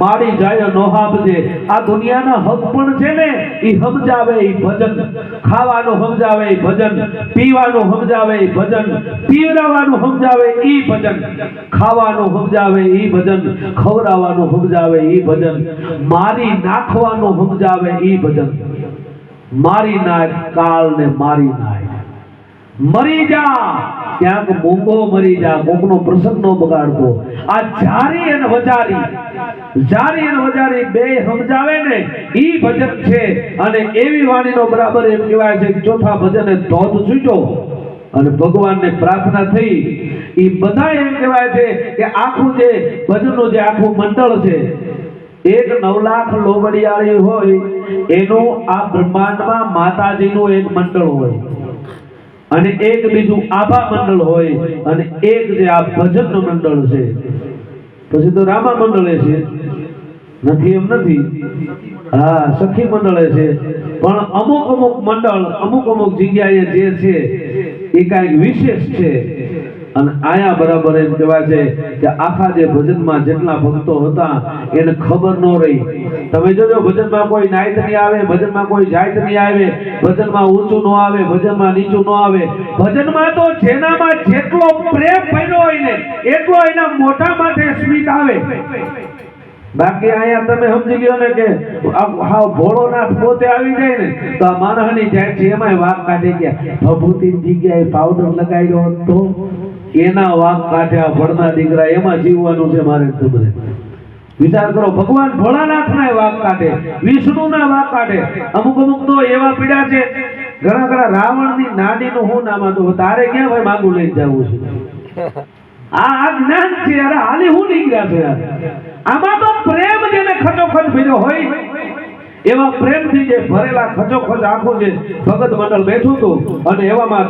મારી જાય નો હાબજે આ દુનિયાના હક પણ છે ને એ સમજાવે એ ભજન. ખાવાનું સમજાવે એ ભજન. પીવાનું સમજાવે એ ભજન. પીવડાવવાનું સમજાવે એ ભજન. ખાવાનું સમજાવે એ ભજન. ખવડાવવાનું સમજાવે એ ભજન. મારી નાખવાનું સમજાવે એ ભજન. મારી નાખ કાળ ને મારી નાખ. મરી જા. ક્યાંક મૂંગો મરી જા. કોકનો પ્રસંગ નો બગાડતો. આ જારી અને વજારી. જારી અને વજારી બે સમજાવે ને, ઈ ભજન છે. અને એવી વાણીનો બરાબર એમ કહેવાય છે કે ચોથા ભજને ધોધ સૂચો અને ભગવાનને પ્રાર્થના થઈ. એ બધા એમ કહેવાય છે કે આખું જે ભજનનું જે આખું મંડળ છે, એક નવ લાખ લોબડિયાળી હોય, એનું આ બ્રહ્માંડમાં માતાજીનું એક મંડળ હોય. અને એક બીજું આભા મંડળ હોય અને એક જે આ ભજન મંડળ છે. પછી તો રામા મંડળે છે. નથી એમ નથી. હા, સખી મંડળે છે. પણ અમુક અમુક મંડળ, અમુક અમુક જગ્યાએ જે છે, એ કાંઈક વિશેષ છે. અને આયા બરાબર એમ કહેવાય છે કે આખા જે ભજનમાં જેટલા ભક્તો હતા, એને ખબર ન રહી. તમે જોજો, ભજનમાં કોઈ નાયત નહીં આવે, ભજનમાં કોઈ જાયત નહીં આવે, ભજનમાં ઊંચું ન આવે, ભજનમાં નીચું ન આવે. ભજનમાં તો જેનામાં જેટલો પ્રેમ પડ્યો હોય ને, એટલો એના મોઢા માટે સ્મિત આવે. બાકી અહીંયા તમે સમજી ગયો ને કે હા હાવ ભોળોનાથ પોતે આવી જાય ને, તો આ માનહની જાય છે, એમાંય વાત કાઢી ગયા. ભભૂતિ જગ્યાએ પાવડર લગાવ્યો તો એના વાંક કાઢ્યા ભણના દીકરા એમાં જીવવાનું છે મારે તમને વિચાર કરો, ભગવાન ભોળાનાથ ના વાઘ કાઢે વિષ્ણુ ના વાઘ કાઢે. અમુક અમુક તો એવા પીડા છે, ઘણા ઘણા રાવણની નાની નું હું નામ હતું તારે ક્યાં ભાઈ માગું લઈ જવું છે? આ આ જ્ઞાન છે યાર, હાલી હું નીકળ્યા છે આમાં તો પ્રેમ જેને ખચોખચ ભર્યો હોય. એવા પ્રેમથી જે ભરેલા ખચોખચ આંખો જે ભગત મંડળ બેઠું હતું અને એવામાં